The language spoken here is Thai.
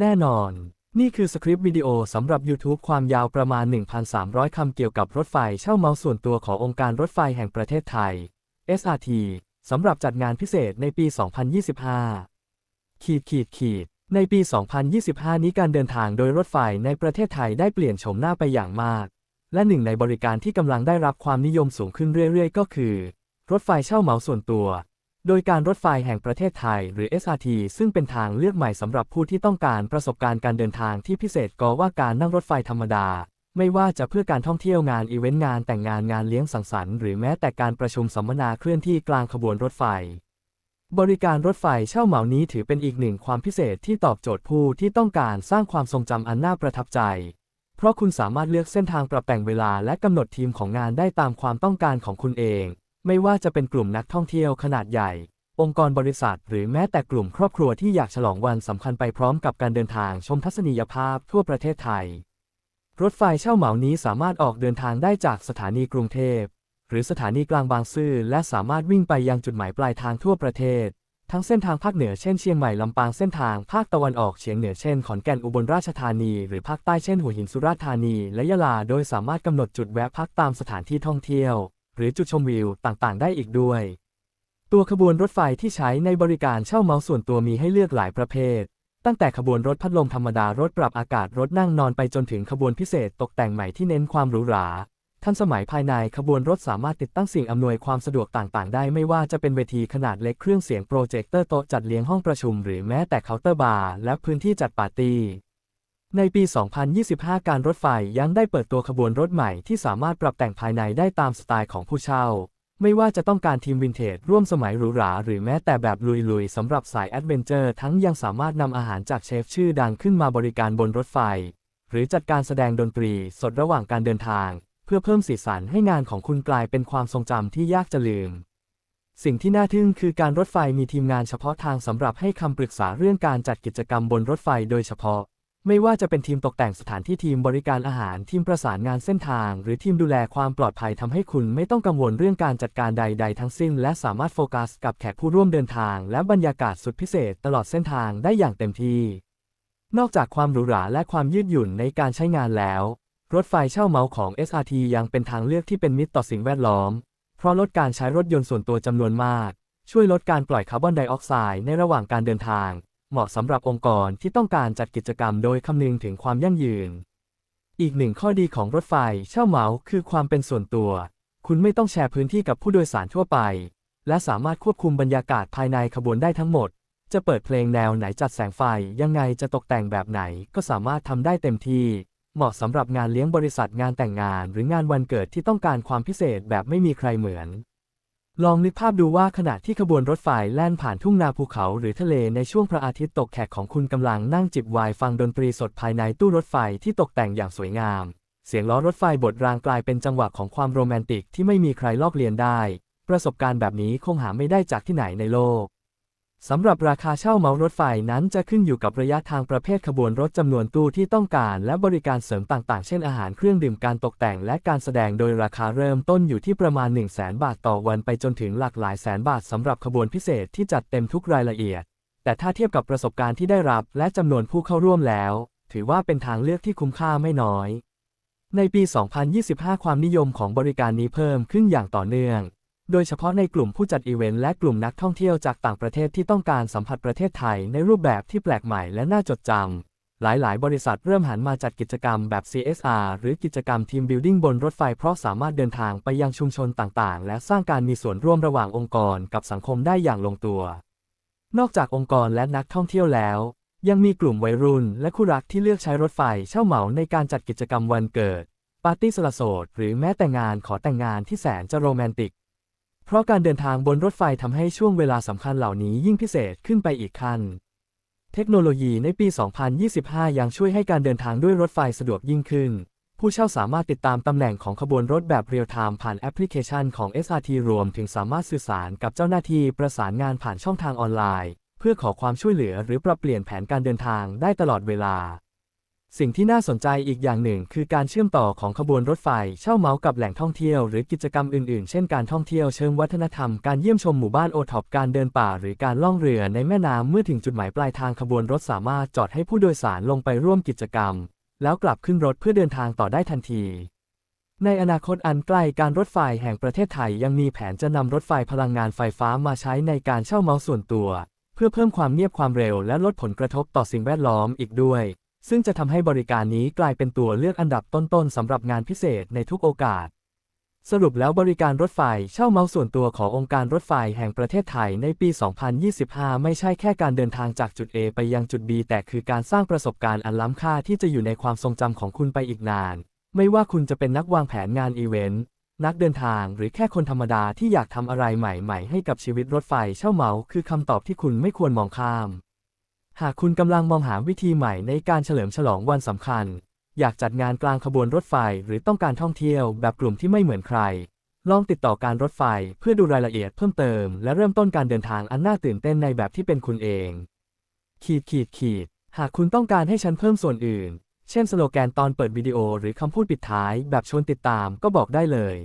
แน่นอน นี่คือสคริปต์วิดีโอสำหรับ YouTube ความยาวประมาณ 1,300 คำเกี่ยวกับรถไฟเช่าเมาส์ส่วนตัวขององค์การรถไฟแห่งประเทศไทย SRT สำหรับจัดงานพิเศษในปี 2025 ขีดขีดขีด ในปี 2025 นี้การเดินทางโดยรถไฟในประเทศไทยได้เปลี่ยนโฉมหน้าไปอย่างมาก และหนึ่งในบริการที่กำลังได้รับความนิยมสูงขึ้นเรื่อยๆ ก็คือ รถไฟเช่าเหมาส่วนตัว โดยการรถไฟแห่งประเทศไทย หรือ SRT ซึ่งเป็นทางเลือกใหม่สำหรับผู้ที่ต้องการประสบการณ์การเดินทางที่พิเศษก็ว่าการนั่งรถไฟธรรมดา ไม่ว่าจะเพื่อการท่องเที่ยวงานอีเวนต์งานแต่งงานงานเลี้ยงสังสรรค์หรือแม้แต่การประชุมสัมมนาเคลื่อนที่กลางขบวนรถไฟ บริการรถไฟเช่าเหมานี้ถือเป็นอีกหนึ่งความพิเศษที่ตอบโจทย์ผู้ที่ต้องการสร้างความทรงจำอันน่าประทับใจ เพราะคุณสามารถเลือกเส้นทางปรับแต่งเวลาและกำหนดทีมของงานได้ตามความต้องการของคุณเอง ไม่ว่าจะเป็นกลุ่มนักท่องเที่ยวขนาดใหญ่ องค์กรบริษัท หรือแม้แต่กลุ่มครอบครัวที่อยากฉลองวันสำคัญไปพร้อมกับการเดินทางชมทัศนียภาพทั่วประเทศไทย รถไฟเช่าเหมานี้สามารถออกเดินทางได้จากสถานีกรุงเทพ หรือสถานีกลางบางซื่อและสามารถวิ่งไปยังจุดหมายปลายทางทั่วประเทศ ทั้งเส้นทางภาคเหนือเช่นเชียงใหม่ลำปางเส้นทางภาคตะวันออกเฉียงเหนือเช่นขอนแก่นอุบลราชธานี หรือภาคใต้เช่นหัวหินสุราษฎร์ธานี และยะลา โดยสามารถกำหนดจุดแวะพักตามสถานที่ท่องเที่ยว หรือจุดชมวิวต่างๆ ได้อีกด้วย ตัวขบวนรถไฟที่ใช้ในบริการเช่าเมาส์ส่วนตัวมีให้เลือกหลายประเภท ตั้งแต่ขบวนรถพัดลมธรรมดารถปรับอากาศรถนั่งนอนไปจนถึงขบวนพิเศษตกแต่งใหม่ที่เน้นความหรูหราทันสมัยภายในขบวนรถสามารถติดตั้งสิ่งอำนวยความสะดวกต่างๆ ได้ไม่ว่าจะเป็นเวทีขนาดเล็กเครื่องเสียงโปรเจคเตอร์โต๊ะจัดเลี้ยงห้องประชุม หรือแม้แต่เคาน์เตอร์บาร์และพื้นที่จัดปาร์ตี้ ในปี 2025 การรถไฟยังได้เปิดตัวขบวนรถใหม่ที่สามารถปรับแต่งภายในได้ตามสไตล์ของผู้เช่า ไม่ว่าจะต้องการทีมวินเทจร่วมสมัยหรูหรา หรือแม้แต่แบบลุยๆสำหรับสายแอดเวนเจอร์ทั้งยังสามารถนำอาหารจากเชฟชื่อดังขึ้นมาบริการบนรถไฟ หรือจัดการแสดงดนตรีสดระหว่างการเดินทาง เพื่อเพิ่มสีสันให้งานของคุณกลายเป็นความทรงจำที่ยากจะลืมสิ่งที่น่าทึ่งคือการรถไฟมีทีมงานเฉพาะทางสำหรับให้คำปรึกษาเรื่องการจัดกิจกรรมบนรถไฟโดยเฉพาะ ไม่ว่าจะเป็นทีมตกแต่งสถานที่ทีมบริการอาหารทีมประสานงานเส้นทาง หรือทีมดูแลความปลอดภัยทำให้คุณไม่ต้องกังวลเรื่องการจัดการใด ๆ ทั้งสิ้น และสามารถโฟกัสกับแขกผู้ร่วมเดินทาง และบรรยากาศสุดพิเศษตลอดเส้นทางได้อย่างเต็มที่ นอกจากความหรูหราและความยืดหยุ่นในการใช้งานแล้ว รถไฟเช่าเหมาของ SRT ยังเป็นทางเลือกที่เป็นมิตรต่อสิ่งแวดล้อม เพราะลดการใช้รถยนต์ส่วนตัวจำนวนมาก ช่วยลดการปล่อยคาร์บอนไดออกไซด์ในระหว่างการเดินทาง เหมาะสำหรับองค์กรที่ต้องการจัดกิจกรรมโดยคำนึงถึงความยั่งยืน อีกหนึ่งข้อดีของรถไฟเช่าเหมาคือความเป็นส่วนตัว คุณไม่ต้องแชร์พื้นที่กับผู้โดยสารทั่วไป และสามารถควบคุมบรรยากาศภายในขบวนได้ทั้งหมด จะเปิดเพลงแนวไหนจัดแสงไฟ ยังไงจะตกแต่งแบบไหนก็สามารถทำได้เต็มที่ เหมาะสำหรับงานเลี้ยงบริษัทงานแต่งงาน หรืองานวันเกิดที่ต้องการความพิเศษแบบไม่มีใครเหมือน ลองนึกภาพดูว่าขณะที่ขบวนรถไฟแล่นผ่านทุ่งนาภูเขาหรือทะเลในช่วงพระอาทิตย์ตกแขกของคุณกำลังนั่งจิบไวน์ฟังดนตรีสดภายในตู้รถไฟที่ตกแต่งอย่างสวยงาม เสียงล้อรถไฟบดรางกลายเป็นจังหวะของความโรแมนติกที่ไม่มีใครลอกเลียนได้ ประสบการณ์แบบนี้คงหาไม่ได้จากที่ไหนในโลก สำหรับราคาเช่าเหมารถไฟนั้นจะขึ้นอยู่กับระยะทางประเภทขบวนรถจำนวนตู้ที่ต้องการและบริการเสริมต่างๆ เช่นอาหารเครื่องดื่มการตกแต่งและการแสดงโดยราคาเริ่มต้นอยู่ที่ประมาณ 1 0 0 0 0แบาทต่อวันไปจนถึงหลักหลายแสนบาทสำหรับขบวนพิเศษที่จัดเต็มทุกรายละเอียด แต่ถ้าเทียบกับประสบการณ์ที่ได้รับและจำนวนผู้เข้าร่วมแล้ว ถือว่าเป็นทางเลือกที่คุ้มค่าไม่น้อย ในปี 2025 ความนิยมของบริการนี้เพิ่มขึ้นอย่างต่อเนื่อง โดยเฉพาะในกลุ่มผู้จัดอีเวนต์และกลุ่มนักท่องเที่ยวจากต่างประเทศที่ต้องการสัมผัสประเทศไทยในรูปแบบที่แปลกใหม่และน่าจดจำ หลาย ๆ บริษัทเริ่มหันมาจัดกิจกรรมแบบ CSR หรือกิจกรรมทีมบิลดิ้งบนรถไฟเพราะสามารถเดินทางไปยังชุมชนต่าง ๆ และสร้างการมีส่วนร่วมระหว่างองค์กรกับสังคมได้อย่างลงตัว นอกจากองค์กรและนักท่องเที่ยวแล้ว ยังมีกลุ่มวัยรุ่น และคู่รักที่เลือกใช้รถไฟเช่าเหมาในการจัดกิจกรรมวันเกิด ปาร์ตี้สละโสดหรือแม้แต่งานขอแต่งงานที่แสนจะโรแมนติก เพราะการเดินทางบนรถไฟทำให้ช่วงเวลาสำคัญเหล่านี้ยิ่งพิเศษขึ้นไปอีกขั้น เทคโนโลยีในปี 2025 ยังช่วยให้การเดินทางด้วยรถไฟสะดวกยิ่งขึ้น ผู้เช่าสามารถติดตามตำแหน่งของขบวนรถแบบเรียลไทม์ผ่านแอปพลิเคชันของ SRT รวมถึงสามารถสื่อสารกับเจ้าหน้าที่ประสานงานผ่านช่องทางออนไลน์ เพื่อขอความช่วยเหลือหรือปรับเปลี่ยนแผนการเดินทางได้ตลอดเวลา สิ่งที่น่าสนใจอีกอย่างหนึ่งคือการเชื่อมต่อของขบวนรถไฟเช่าเหมากับแหล่งท่องเที่ยวหรือกิจกรรมอื่นๆ เช่นการท่องเที่ยวเชิงวัฒนธรรม การเยี่ยมชมหมู่บ้านโอท็อปการเดินป่า หรือการล่องเรือในแม่น้ำเมื่อถึงจุดหมายปลายทางขบวนรถสามารถจอดให้ผู้โดยสารลงไปร่วมกิจกรรม แล้วกลับขึ้นรถเพื่อเดินทางต่อได้ทันที ในอนาคตอันใกล้การรถไฟแห่งประเทศไทยยังมีแผนจะนำรถไฟพลังงานไฟฟ้ามาใช้ในการเช่าเมาส่วนตัว เพื่อเพิ่มความเงียบความเร็วและลดผลกระทบต่อสิ่งแวดล้อมอีกด้วย ซึ่งจะทำให้บริการนี้กลายเป็นตัวเลือกอันดับต้นๆสำหรับงานพิเศษในทุกโอกาส สรุปแล้วบริการรถไฟเช่าเมาส์ส่วนตัวขององค์การรถไฟแห่งประเทศไทยในปี 2025 ไม่ใช่แค่การเดินทางจากจุด A ไปยังจุด B แต่คือการสร้างประสบการณ์อันล้ำค่าที่จะอยู่ในความทรงจำของคุณไปอีกนาน ไม่ว่าคุณจะเป็นนักวางแผนงานอีเวนต์นักเดินทางหรือแค่คนธรรมดาที่อยากทำอะไรใหม่ ๆ ให้กับชีวิตรถไฟเช่าเหมาคือคำตอบที่คุณไม่ควรมองข้าม หากคุณกำลังมองหาวิธีใหม่ในการเฉลิมฉลองวันสำคัญ อยากจัดงานกลางขบวนรถไฟหรือต้องการท่องเที่ยวแบบกลุ่มที่ไม่เหมือนใคร ลองติดต่อการรถไฟเพื่อดูรายละเอียดเพิ่มเติม และเริ่มต้นการเดินทางอันน่าตื่นเต้นในแบบที่เป็นคุณเอง ขีดขีดขีด หากคุณต้องการให้ฉันเพิ่มส่วนอื่น เช่นสโลแกนตอนเปิดวิดีโอหรือคำพูดปิดท้ายแบบชวนติดตามก็บอกได้เลย